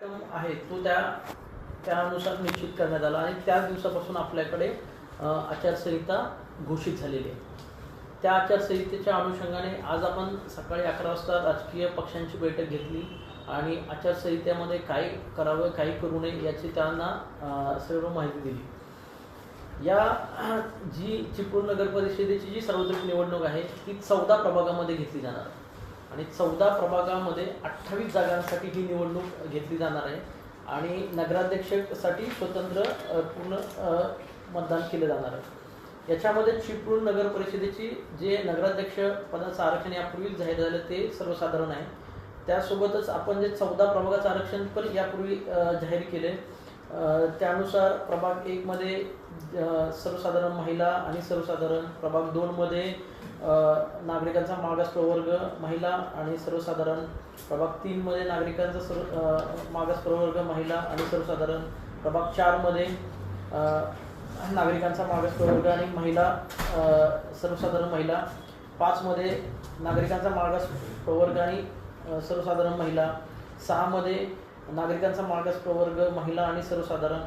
कार्यक्रम आहे तो त्या त्यानुसार निश्चित करण्यात आला आणि त्याच दिवसापासून आपल्याकडे आचारसंहिता घोषित झालेली आहे. त्या आचारसंहितेच्या अनुषंगाने आज आपण सकाळी अकरा वाजता राजकीय पक्षांची बैठक घेतली आणि आचारसंहितेमध्ये काय करावं काय करू नये याची त्यांना सर्व माहिती दिली. या जी चिपळूण नगर परिषदेची जी सार्वत्रिक निवडणूक आहे ती चौदा प्रभागामध्ये घेतली जाणार आहे. आणि चौदा प्रभागामध्ये अठ्ठावीस जागांसाठी ही निवडणूक घेतली जाणार आहे. आणि नगराध्यक्षसाठी स्वतंत्र पूर्ण मतदान केलं जाणार आहे. याच्यामध्ये चिपळूण नगर परिषदेची जे नगराध्यक्ष पदाचं आरक्षण यापूर्वीच जाहीर झालं ते सर्वसाधारण आहे. त्यासोबतच आपण जे चौदा प्रभागाचं आरक्षण पण यापूर्वी जाहीर केले त्यानुसार प्रभाग एकमध्ये सर्वसाधारण महिला आणि सर्वसाधारण प्रभाग दोनमध्ये नागरिकांचा मागास प्रवर्ग महिला आणि सर्वसाधारण प्रभाग तीनमध्ये नागरिकांचा सर्व मागास प्रवर्ग महिला आणि सर्वसाधारण प्रभाग चारमध्ये नागरिकांचा मागास प्रवर्ग आणि महिला सर्वसाधारण महिला पाचमध्ये नागरिकांचा मागास प्रवर्ग आणि सर्वसाधारण महिला सहामध्ये नागरिकांचा मागास प्रवर्ग महिला आणि सर्वसाधारण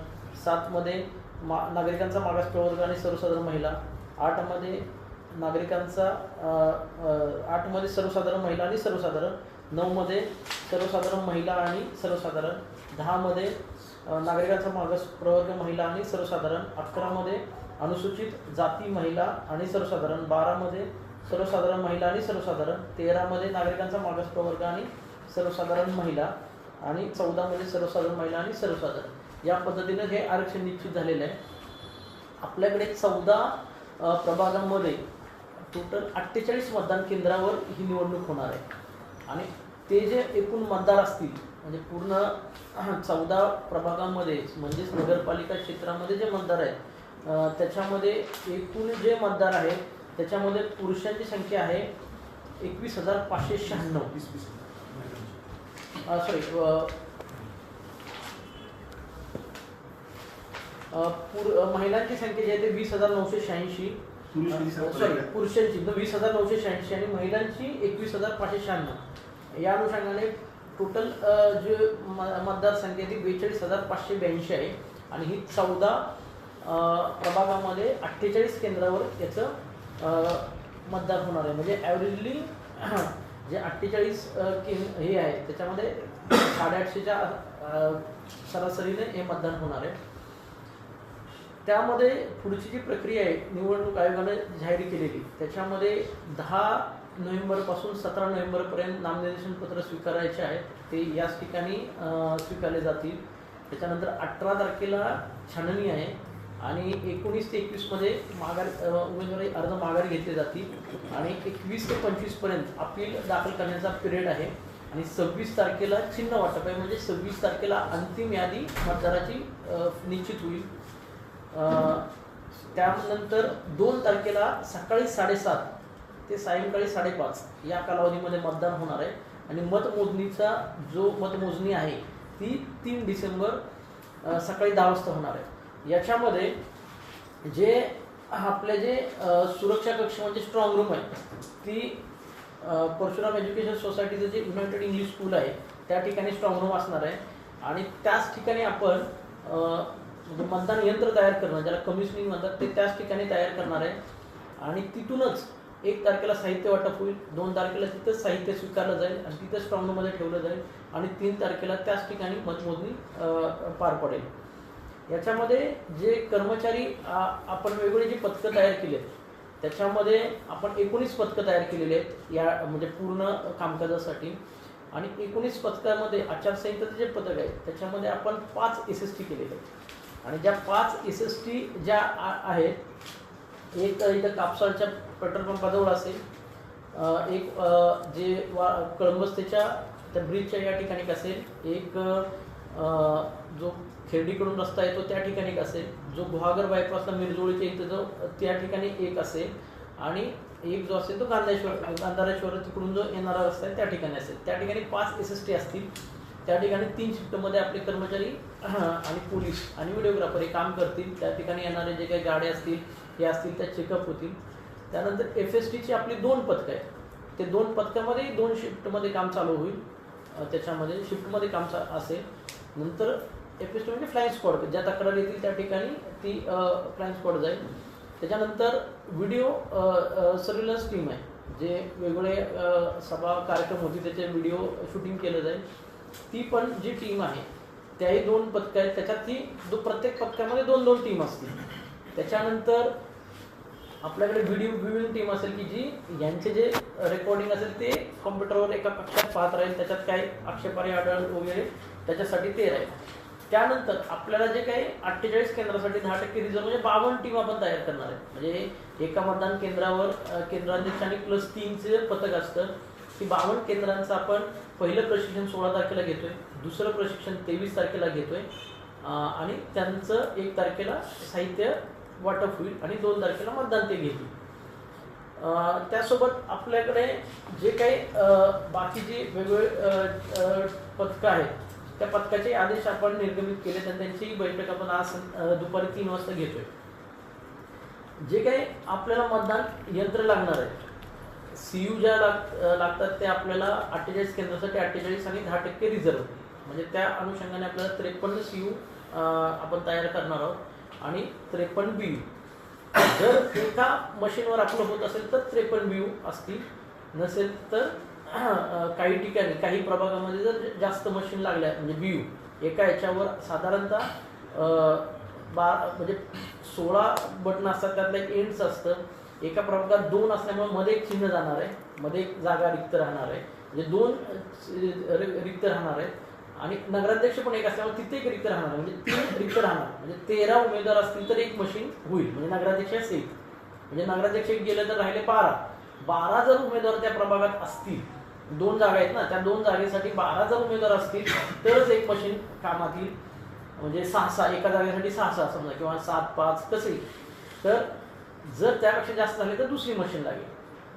सातमध्ये मा नागरिकांचा मागास प्रवर्ग आणि सर्वसाधारण महिला आठमध्ये नागरिकांचा आठमध्ये सर्वसाधारण महिला आणि सर्वसाधारण नऊमध्ये सर्वसाधारण महिला आणि सर्वसाधारण दहामध्ये नागरिकांचा मागास प्रवर्ग महिला आणि सर्वसाधारण अकरामध्ये अनुसूचित जाती महिला आणि सर्वसाधारण बारामध्ये सर्वसाधारण महिला आणि सर्वसाधारण तेरामध्ये नागरिकांचा मागास प्रवर्ग आणि सर्वसाधारण महिला आणि चौदामध्ये सर्वसाधारण महिला आणि सर्वसाधारण. या पद्धतीनं हे आरक्षण निश्चित झालेलं आहे. आपल्याकडे चौदा प्रभागामध्ये टोटल अठ्ठेचाळीस मतदान केंद्रावर ही निवडणूक होणार आहे. आणि ते जे एकूण मतदार असतील म्हणजे पूर्ण चौदा प्रभागामध्ये म्हणजेच नगरपालिका क्षेत्रामध्ये जे मतदार आहेत त्याच्यामध्ये एकूण जे मतदार आहेत त्याच्यामध्ये पुरुषांची संख्या आहे एकवीस हजार पाचशे शहाण्णव. सॉरी महिलांची संख्या जी आहे ते वीस हजार नऊशे शहाऐंशी. सॉरी? पुरुषांची. वीस हजार नऊशे शहाऐंशी आणि महिलांची एकवीस हजार पाचशे शहाण्णव. या अनुषंगाने टोटल जे मतदारसंख्या ती बेचाळीस हजार पाचशे ब्याऐंशी आहे. आणि ही चौदा प्रभागामध्ये अठ्ठेचाळीस केंद्रावर याचं अ, मतदान होणार आहे. म्हणजे ॲव्हरेजली जे अठ्ठेचाळीस केंद्र हे आहे त्याच्यामध्ये साडेआठशेच्या सरासरीने हे मतदान होणार आहे. त्यामध्ये पुढची जी प्रक्रिया आहे निवडणूक आयोगाने जाहीर केलेली त्याच्यामध्ये दहा नोव्हेंबरपासून सतरा नोव्हेंबरपर्यंत नामनिर्देशन पत्र स्वीकारायचे आहेत. ते याच ठिकाणी स्वीकारले जातील. त्याच्यानंतर अठरा तारखेला छाननी आहे आणि एकोणीस ते एकवीसमध्ये माघार उमेदवारी अर्ज माघार घेतले जातील आणि एकवीस ते पंचवीसपर्यंत अपील दाखल करण्याचा पिरियड आहे आणि सव्वीस तारखेला चिन्ह वाटप आहे. म्हणजे सव्वीस तारखेला अंतिम यादी मतदाराची निश्चित होईल. त्यानंतर दोन तारखेला सकाळी साडेसात ते सायंकाळी साडेपाच या कालावधीमध्ये मतदान होणार आहे. आणि मतमोजणीचा जो मतमोजणी आहे ती तीन डिसेंबर सकाळी दहा वाजता होणार आहे. याच्यामध्ये जे आपले जे सुरक्षा कक्ष म्हणजे स्ट्रॉंग रूम आहे ती परशुराम एज्युकेशन सोसायटीचं जे युनायटेड इंग्लिश स्कूल आहे त्या ठिकाणी स्ट्रॉंग रूम असणार आहे. आणि त्याच ठिकाणी आपण म्हणजे मतदान यंत्र तयार करणं ज्याला कमिशनिंग म्हणतात ते त्याच ठिकाणी तयार करणार आहे. आणि तिथूनच एक तारखेला साहित्य वाटप होईल दोन तारखेला तिथंच साहित्य स्वीकारलं जाईल आणि तिथंच स्ट्रॉंगमध्ये ठेवलं जाईल आणि तीन तारखेला त्याच ठिकाणी मतमोजणी पार पडेल. याच्यामध्ये जे कर्मचारी आपण वेगवेगळे जी पथकं तयार केली आहेत त्याच्यामध्ये आपण एकोणीस पथकं तयार केलेली आहेत या म्हणजे पूर्ण कामकाजासाठी. आणि एकोणीस पथकामध्ये आचारसंहितेचं जे पथक आहे त्याच्यामध्ये आपण पाच एस एस टी केलेले आहेत. आणि ज्या पाच एस एस टी ज्या आहेत एक इथं कापसाळच्या पेट्रोल पंपाजवळ असेल एक जे वा कळंबस्तेच्या त्या ब्रिजच्या या ठिकाणी एक असेल एक जो खेर्डीकडून रस्ता येतो त्या ठिकाणी एक असेल जो गुहागर बायपासला मिरजोळीच्या इथं जो त्या ठिकाणी एक असेल आणि एक जो असेल तो गांधारेश्वर गांधारेश्वर तिकडून जो येणारा रस्ता आहे त्या ठिकाणी असेल. त्या ठिकाणी पाच एस एस टी असतील. त्या ठिकाणी तीन शिफ्टमध्ये आपले कर्मचारी आणि पोलीस आणि व्हिडिओग्राफर हे काम करतील. त्या ठिकाणी येणारे जे काही गाड्या असतील हे असतील त्या चेकअप होतील. त्यानंतर एफ एस टीची आपली दोन पथकं आहेत. ते दोन पथकामध्ये दोन शिफ्टमध्ये काम चालू होईल. त्याच्यामध्ये शिफ्टमध्ये काम चा असेल. नंतर एपिस्ट म्हणजे फ्लाईंग स्क्वॉड ज्या तक्रार येतील त्या ठिकाणी ती फ्लाईंग स्क्वॉड जाईल. त्याच्यानंतर व्हिडिओ सर्व्हिलन्स टीम आहे. जे वेगवेगळे सभा कार्यक्रम होती त्याचे व्हिडिओ शूटिंग केलं जाईल. ती पण जी टीम आहे त्याही दोन पथकं आहेत. त्याच्यात ती दो प्रत्येक पथकामध्ये दोन दोन टीम असतील. त्याच्यानंतर आपल्याकडे व्हिडिओ व्ह्यूइंग टीम असेल की जी यांचे जे रेकॉर्डिंग असेल ते कॉम्प्युटरवर एका कक्षात पाहत राहील. त्याच्यात काही आक्षेपारी आढळ वगैरे त्याच्यासाठी ते राहील. त्यानंतर आपल्याला जे काही अठ्ठेचाळीस केंद्रासाठी दहा टक्के रिझर्व म्हणजे बावन्न टीम आपण तयार करणार आहे म्हणजे एका मतदान केंद्रावर अ, केंद्राध्यक्ष आणि प्लस तीनचे पथक असतं. की बावन्न केंद्रांचं आपण पहिलं प्रशिक्षण सोळा तारखेला घेतोय दुसरं प्रशिक्षण तेवीस तारखेला घेतोय आणि त्यांचं एक तारखेला साहित्य वाटप होईल आणि दोन तारखेला मतदान ते घेतील. त्यासोबत आपल्याकडे जे काही बाकी जे वेगवेगळे पथकं आहेत त्या पथकाचे आदेश आपण निर्गमित केले आणि त्यांचीही बैठक आपण आज दुपारी तीन वाजता घेतोय. जे काही आपल्याला मतदान यंत्र लागणार आहे सीयू ज्या लाग लागतात ते आपल्याला अठ्ठेचाळीस केंद्रासाठी अठ्ठेचाळीस आणि दहा टक्के रिझर्व म्हणजे त्या अनुषंगाने आपल्याला त्रेपन्न सी यू आपण तयार करणार आहोत. आणि त्रेपन्न बी यू जर एका मशीनवर आपलं होत असेल तर त्रेपन्न बी यू असतील. नसेल तर काही ठिकाणी काही प्रभागामध्ये जर जास्त मशीन लागल्या म्हणजे बी यू एका याच्यावर साधारणतः बा म्हणजे सोळा बटन असतात त्यातलं एक एंड्स असतं. एका प्रभागात दोन असल्यामुळे मध्ये एक चिन्ह जाणार आहे. मध्ये एक जागा रिक्त राहणार आहे. म्हणजे दोन रिक्त राहणार आहेत आणि नगराध्यक्ष पण एक असल्यामुळे तिथे एक रिक्त राहणार म्हणजे तीन रिक्त राहणार. म्हणजे तेरा उमेदवार असतील तर एक मशीन होईल. म्हणजे नगराध्यक्ष एक म्हणजे नगराध्यक्ष एक गेले तर राहिले बारा. बारा जर उमेदवार त्या प्रभागात असतील दोन जागा आहेत ना त्या दोन जागेसाठी बारा जर उमेदवार असतील तरच एक मशीन कामातील म्हणजे सहा सहा एका जागेसाठी सहा सहा समजा किंवा सात पाच कसे तर जर त्यापेक्षा जास्त झाले तर दुसरी मशीन लागेल.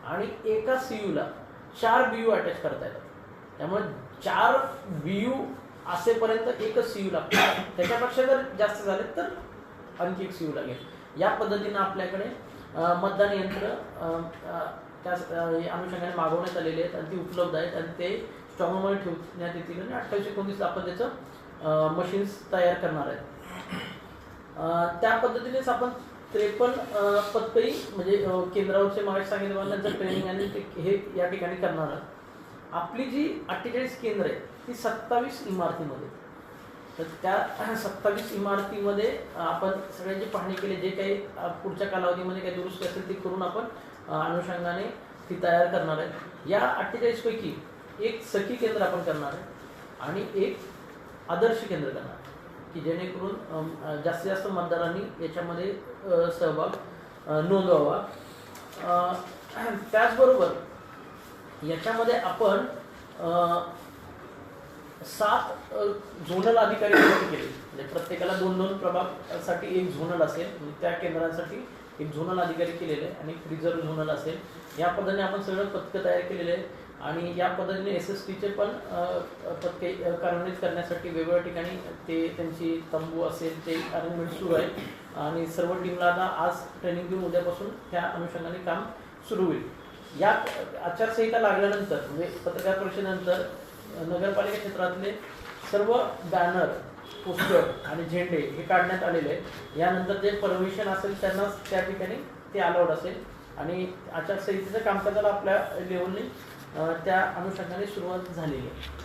आणि एका सी ला चार बी यू अटॅच करता येतात. त्यामुळे चार बी यू असेपर्यंत एकच सी यू लागतो. त्याच्यापेक्षा जर जास्त झाले तर आणखी एक सी यू लागेल. या पद्धतीनं आपल्याकडे मतदान यंत्र त्या अनुषंगाने मागवण्यात आलेले आहेत आणि ती उपलब्ध आहेत आणि ते स्ट्रॉंगमध्ये ठेवण्यात येतील आणि अठ्ठावीस एकोणतीस आपण त्याचं मशीन्स तयार करणार आहेत. त्या पद्धतीनेच आपण त्रेपन्न पत्तई म्हणजे केंद्रावरचे मागे सांगितलं त्यांचं ट्रेनिंग आणि ते हे या ठिकाणी करणार आहोत. आपली जी अठ्ठेचाळीस केंद्र आहे ती सत्तावीस इमारतीमध्ये तर त्या सत्तावीस इमारतीमध्ये आपण सगळ्यांची पाहणी केली जे काही पुढच्या कालावधीमध्ये काही दुरुस्ती असेल ती करून आपण अनुषंगाने ती तयार करणार आहे या अठ्ठेचाळीसपैकी एक सखी केंद्र आपण करणार आहे आणि एक आदर्श केंद्र करणार आहे. की जेणेकरून जास्तीत जास्त मतदारांनी याच्यामध्ये सहभाग नोंदवावा. त्याचबरोबर याच्यामध्ये आपण सात झोनल अधिकारी नियुक्त केले. म्हणजे प्रत्येकाला दोन दोन प्रभागासाठी एक झोनल असेल. म्हणजे त्या केंद्रांसाठी एक झोनल अधिकारी केलेले आहे आणि रिझर्व्ह झोनल असेल. या पद्धतीने आपण सगळं पथकं तयार केलेले आहे. आणि या पद्धतीने एस एस टीचे पण अ, कार्यान्वित करण्यासाठी वेगवेगळ्या ठिकाणी ते त्यांची तंबू असेल ते अरेंजमेंट सुरू आहे. आणि सर्व टीमला आता आज ट्रेनिंग देऊन उद्यापासून त्या अनुषंगाने काम सुरू होईल. या आचारसंहिता लागल्यानंतर म्हणजे पत्रकार परिषदेनंतर नगरपालिका क्षेत्रातले सर्व बॅनर पोस्टर आणि झेंडे हे काढण्यात आलेले आहेत. यानंतर जे परमिशन असेल त्यांनाच त्या ठिकाणी ते अलाउड असेल. आणि आचारसंहितेचं कामकाजाला आपल्या लेवलने त्या अनुषंगाने सुरुवात झालेली आहे.